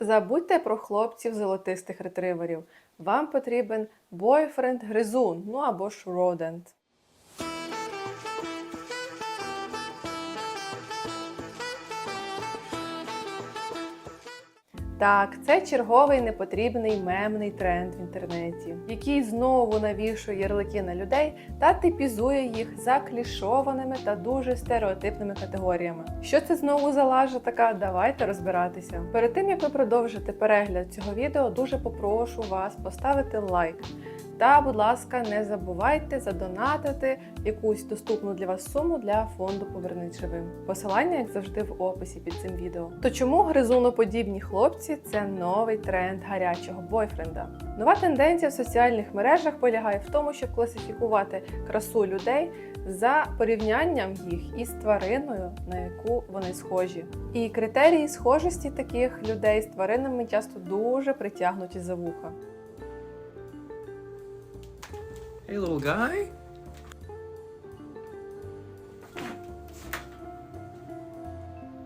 Забудьте про хлопців золотистих ретриверів. Вам потрібен бойфренд гризун, ну або ж родент. Так, це черговий непотрібний мемний тренд в інтернеті, який знову навішує ярлики на людей та типізує їх за клішованими та дуже стереотипними категоріями. Що це знову за лажа така? Давайте розбиратися. Перед тим як ви продовжите перегляд цього відео, дуже попрошу вас поставити лайк. Та, будь ласка, не забувайте задонатити якусь доступну для вас суму для фонду Повернись живим. Посилання, як завжди, в описі під цим відео. То чому гризуноподібні хлопці це новий тренд гарячого бойфренда? Нова тенденція в соціальних мережах полягає в тому, щоб класифікувати красу людей за порівнянням їх із твариною, на яку вони схожі. І критерії схожості таких людей з тваринами часто дуже притягнуті за вуха. Hey, little guy.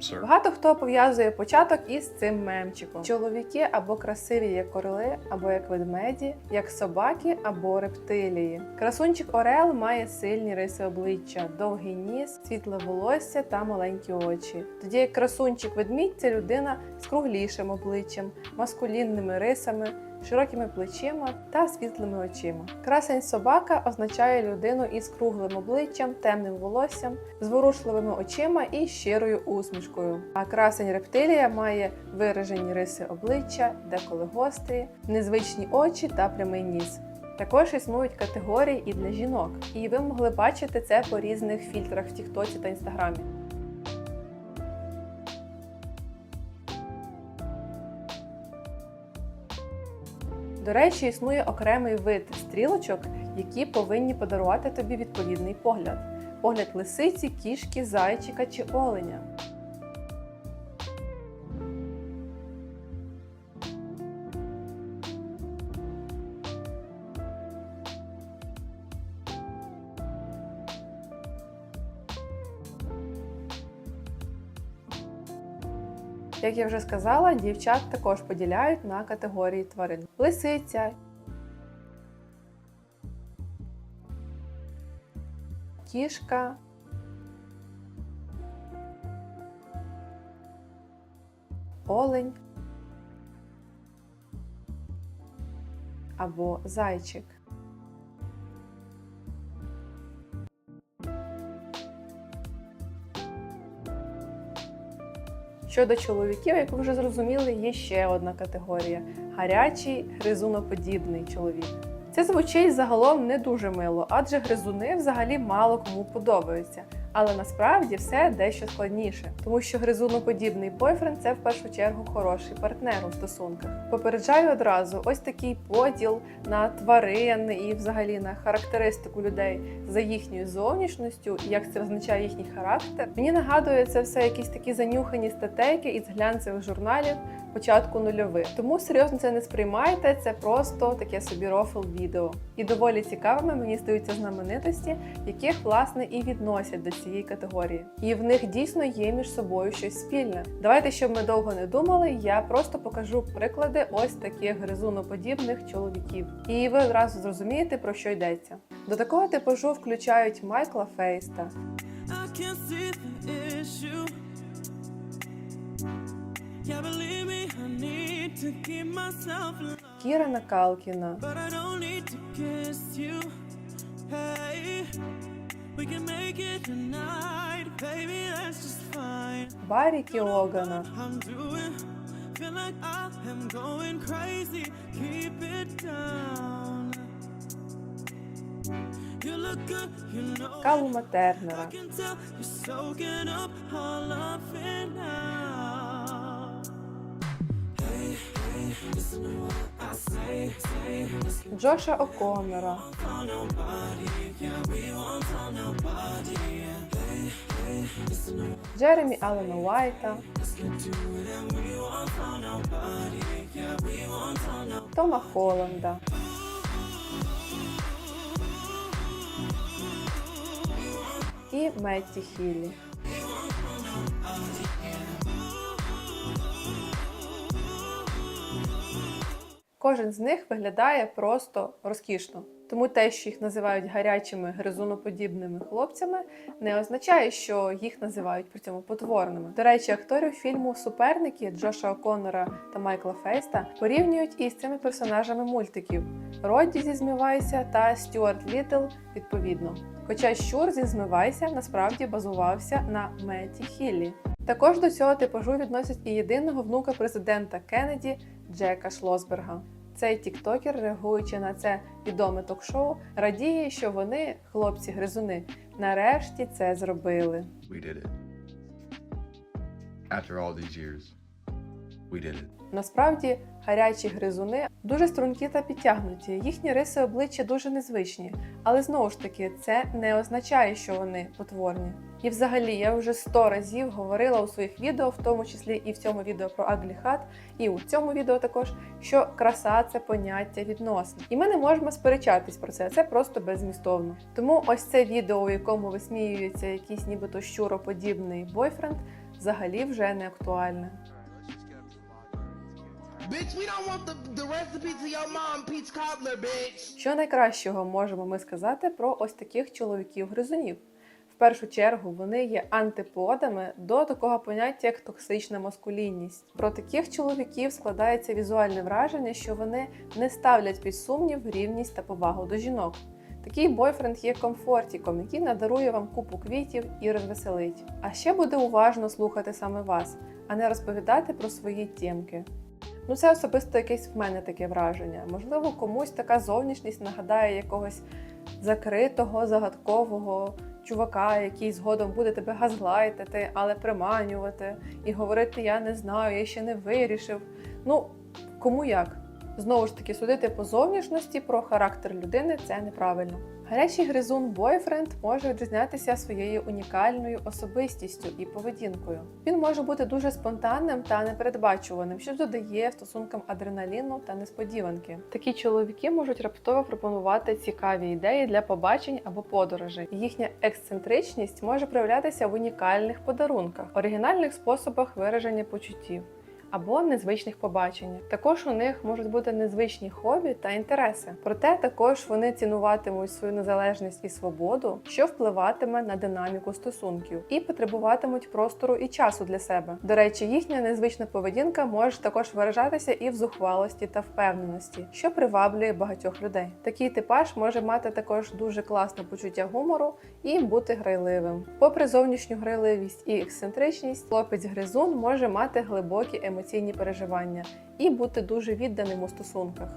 Sir. Багато хто пов'язує початок із цим мемчиком. Чоловіки або красиві, як орли, або як ведмеді, як собаки або рептилії. Красунчик Орел має сильні риси обличчя, довгий ніс, світле волосся та маленькі очі. Тоді як красунчик ведмідь це людина з круглішим обличчям, маскулінними рисами. Широкими плечима та світлими очима. Красень собака означає людину із круглим обличчям, темним волоссям, зворушливими очима і щирою усмішкою. А красень рептилія має виражені риси обличчя, деколи гострі, незвичні очі та прямий ніс. Також існують категорії і для жінок, і ви могли бачити це по різних фільтрах в Тіктоці та Інстаграмі. До речі, існує окремий вид стрілочок, які повинні подарувати тобі відповідний погляд: погляд лисиці, кішки, зайчика чи оленя. Як я вже сказала, дівчат також поділяють на категорії тварин: лисиця, кішка, олень. Або зайчик. Щодо чоловіків, як ви вже зрозуміли, є ще одна категорія гарячий гризуноподібний чоловік. Це звучить загалом не дуже мило, адже гризуни взагалі мало кому подобаються. Але насправді все дещо складніше, тому що гризуноподібний бойфренд це в першу чергу хороший партнер у стосунках. Попереджаю одразу, ось такий поділ на тварин і взагалі на характеристику людей за їхньою зовнішністю, як це означає їхній характер. Мені нагадує це все якісь такі занюхані статейки із глянцевих журналів початку нульових. Тому серйозно це не сприймайте, це просто таке собі рофл відео. І доволі цікавими мені здаються знаменитості, яких власне і відносять до цієї категорії. І в них дійсно є між собою щось спільне. Давайте, щоб ми довго не думали, я просто покажу приклади ось таких гризуноподібних чоловіків. І ви одразу зрозумієте, про що йдеться. До такого типажу включають Майкла Фейста, I can't see the issue. Yeah, believe me, I need to keep myself alive. Кірана Калкіна, But I don't need to kiss you. Hey, we can make it tonight, baby, that's just fine. Барі Кіогана, feel like I am going crazy. Keep it down. Калума Тернера, Yeah, we won't tell nobody. Тома Холланда, і Метті Хіллі. Кожен з них виглядає просто розкішно. Тому те, що їх називають гарячими гризуноподібними хлопцями, не означає, що їх називають при цьому потворними. До речі, акторів фільму Суперники Джоша О'Коннора та Майкла Фейста порівнюють із цими персонажами мультиків Родді зі Змивайся та Стюарт Літл відповідно. Хоча щур зі Змивайся насправді базувався на Меті Хіллі. Також до цього типажу відносять і єдиного внука президента Кеннеді Джека Шлосберга. Цей тіктокер, реагуючи на це відоме ток-шоу, радіє, що вони, хлопці-гризуни, нарешті це зробили. We did it. After all these years, we did it. Насправді гарячі гризуни дуже стрункі та підтягнуті. Їхні риси обличчя дуже незвичні, але знову ж таки це не означає, що вони потворні. І взагалі я вже сто разів говорила у своїх відео, в тому числі і в цьому відео про Hat, і у цьому відео також, що краса це поняття відносин. І ми не можемо сперечатись про це, це просто беззмістовно. Тому ось це відео, у якому висміюється якийсь нібито щуроподібний бойфренд, взагалі вже не актуальне. Bitch, we don't want the, the recipe to your mom peach cobbler, bitch. Що найкращого можемо ми сказати про ось таких чоловіків-гризунів? Першу чергу вони є антиподами до такого поняття, як токсична маскулінність. Про таких чоловіків складається візуальне враження, що вони не ставлять під сумнів рівність та повагу до жінок. Такий бойфренд є комфортіком, який надарує вам купу квітів і розвеселить. А ще буде уважно слухати саме вас, а не розповідати про свої тємки. Ну, це особисто якесь в мене таке враження. Можливо, комусь така зовнішність нагадає якогось закритого, загадкового чувака, який згодом буде тебе газлайтити, але приманювати і говорити: Я не знаю, я ще не вирішив. Ну, кому як? Знову ж таки, судити по зовнішності про характер людини це неправильно. Гарячий гризун бойфренд може відрізнятися своєю унікальною особистістю і поведінкою. Він може бути дуже спонтанним та непередбачуваним, що додає стосункам адреналіну та несподіванки. Такі чоловіки можуть раптово пропонувати цікаві ідеї для побачень або подорожей. Їхня ексцентричність може проявлятися в унікальних подарунках, оригінальних способах вираження почуттів або незвичних побаченнях. Також у них можуть бути незвичні хобі та інтереси. Проте також вони цінуватимуть свою незалежність і свободу, що впливатиме на динаміку стосунків, і потребуватимуть простору і часу для себе. До речі, їхня незвична поведінка може також виражатися і в зухвалості та впевненості, що приваблює багатьох людей. Такий типаж може мати також дуже класне почуття гумору і бути грайливим. Попри зовнішню грайливість і ексцентричність, хлопець гризун може мати глибокі емоційні переживання і бути дуже відданим у стосунках.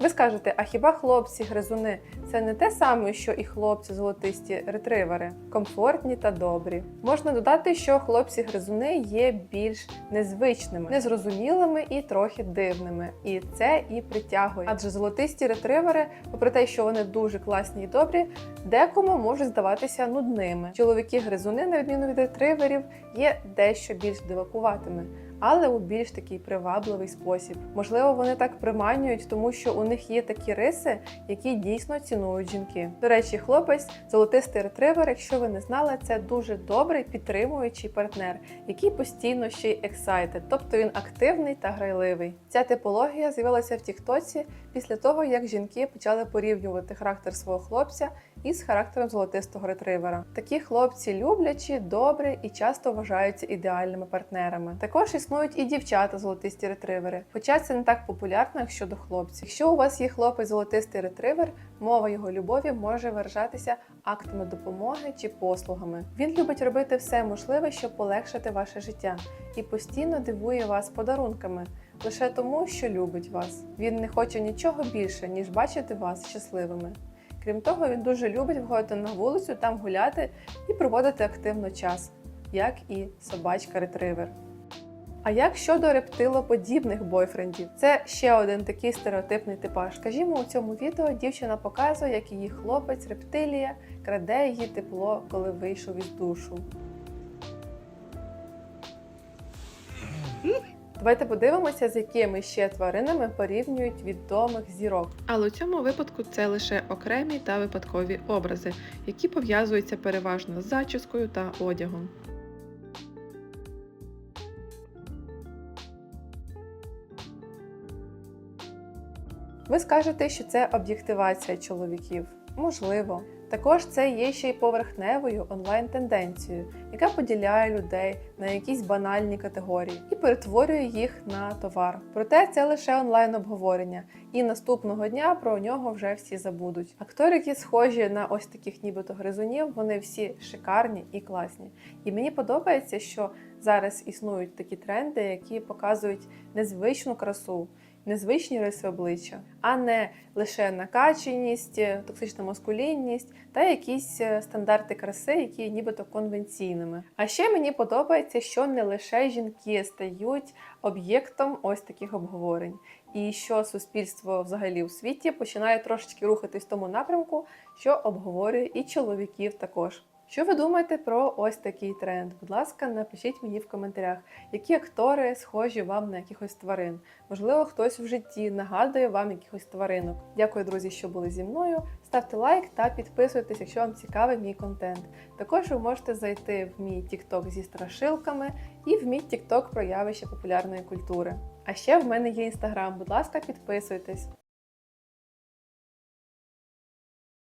Ви скажете, а хіба хлопці гризуни це не те саме, що і хлопці золотисті ретривери, комфортні та добрі? Можна додати, що хлопці гризуни є більш незвичними, незрозумілими і трохи дивними, і це і притягує. Адже золотисті ретривери, попри те, що вони дуже класні і добрі, декому можуть здаватися нудними. Чоловіки гризуни, на відміну від ретриверів, є дещо більш дивакуватими але у більш такий привабливий спосіб. Можливо, вони так приманюють, тому що у них є такі риси, які дійсно цінують жінки. До речі, хлопець, золотистий ретривер, якщо ви не знали, це дуже добрий підтримуючий партнер, який постійно ще й excited, тобто він активний та грайливий. Ця типологія з'явилася в Тіктоці після того, як жінки почали порівнювати характер свого хлопця із характером золотистого ретривера. Такі хлопці люблячі, добрі і часто вважаються ідеальними партнерами. Також існують і дівчата золотисті ретривери, хоча це не так популярно, як щодо хлопців. Якщо у вас є хлопець золотистий ретривер, мова його любові може виражатися актами допомоги чи послугами. Він любить робити все можливе, щоб полегшити ваше життя, і постійно дивує вас подарунками. Лише тому, що любить вас. Він не хоче нічого більше, ніж бачити вас щасливими. Крім того, він дуже любить виходити на вулицю, там гуляти і проводити активно час, як і собачка-ретривер. А як щодо рептилоподібних бойфрендів? Це ще один такий стереотипний типаж. Скажімо, у цьому відео дівчина показує, як її хлопець рептилія краде її тепло, коли вийшов із душу. Давайте подивимося, з якими ще тваринами порівнюють відомих зірок. Але у цьому випадку це лише окремі та випадкові образи, які пов'язуються переважно з зачіскою та одягом. Ви скажете, що це об'єктивація чоловіків. Можливо. Також це є ще й поверхневою онлайн-тенденцією, яка поділяє людей на якісь банальні категорії і перетворює їх на товар. Проте це лише онлайн-обговорення, і наступного дня про нього вже всі забудуть. Актори, які схожі на ось таких нібито гризунів, вони всі шикарні і класні. І мені подобається, що зараз існують такі тренди, які показують незвичну красу, незвичні риси обличчя, а не лише накаченість, токсична маскулінність та якісь е, стандарти краси, які є нібито конвенційними. А ще мені подобається, що не лише жінки стають об'єктом ось таких обговорень, і що суспільство взагалі у світі починає трошечки рухатись в тому напрямку, що обговорює і чоловіків також. Що ви думаєте про ось такий тренд? Будь ласка, напишіть мені в коментарях, які актори схожі вам на якихось тварин. Можливо, хтось в житті нагадує вам якихось тваринок. Дякую, друзі, що були зі мною. Ставте лайк та підписуйтесь, якщо вам цікавий мій контент. Також ви можете зайти в мій TikTok зі страшилками і в мій TikTok про явище популярної культури. А ще в мене є інстаграм. Будь ласка, підписуйтесь.